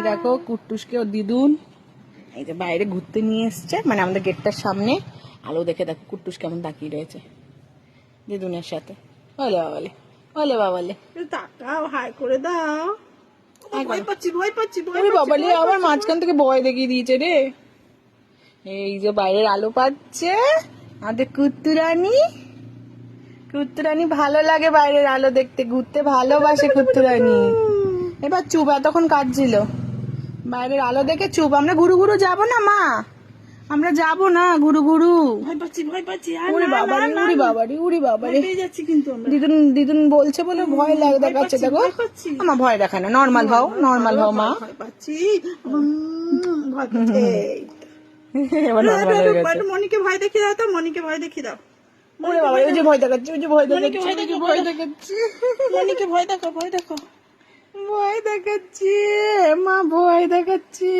এই দেখো কুট্টুসকে ও দিদুন। এই যে বাইরে ঘুরতে নিয়ে এসছে মানে আমাদের গেটটার সামনে। আলো দেখে দেখো কুট্টুস কেমন তাকিয়ে রয়েছে। দিদুনের সাথে। বলে বাবালে বলে বাবালে। তাকাও হাই করে দাও। ভয় পাচ্ছি ভয় পাচ্ছি ভয় আরে বাবালে আবার মাঝখান থেকে ভয় দেখিয়ে দিয়েছে রে। এই যে বাইরের আলো পাচ্ছে। আমাদের কুত্তুরানি। কুত্তুরানি ভালো লাগে বাইরের আলো দেখতে ঘুরতে ভালোবাসে কুত্তুরানি। এবার চুপ এতক্ষণ কাটছিল বাইরের আলো দেখে চুপ। আমরা ঘুরু ঘুরু যাব না মা। আমরা যাব না ঘুরু ঘুরু। ভয় পাচ্ছি ভয় পাচ্ছি। উড়ি বাবারে না, না, উড়ি বাবারে উড়ি বাবারে। যাচ্ছি কিন্তু আমরা। দিদুন দিদুন বলছে বলে ভয় লাগে দেখাচ্ছে দেখো। আমার ভয় দেখা না নর্মাল হও নর্মাল হও মা। ভয় পাচ্ছি। ভয় পাচ্ছি। এবার নর্মাল গেছে। একটু মনিকে ভয় দেখিয়ে দাও তো মনিকে ভয় দেখিয়ে দাও। ওরে বাবা ওই যে ভয় দেখাচ্ছে ওই যে ভয় মনিকে দেখাচ্ছে ভয় ভয় দেখাচ্ছে। মনিকে ভয় দেখো ভয় দেখো ভয় দেখাচ্ছে। ভয় দেখাচ্ছে।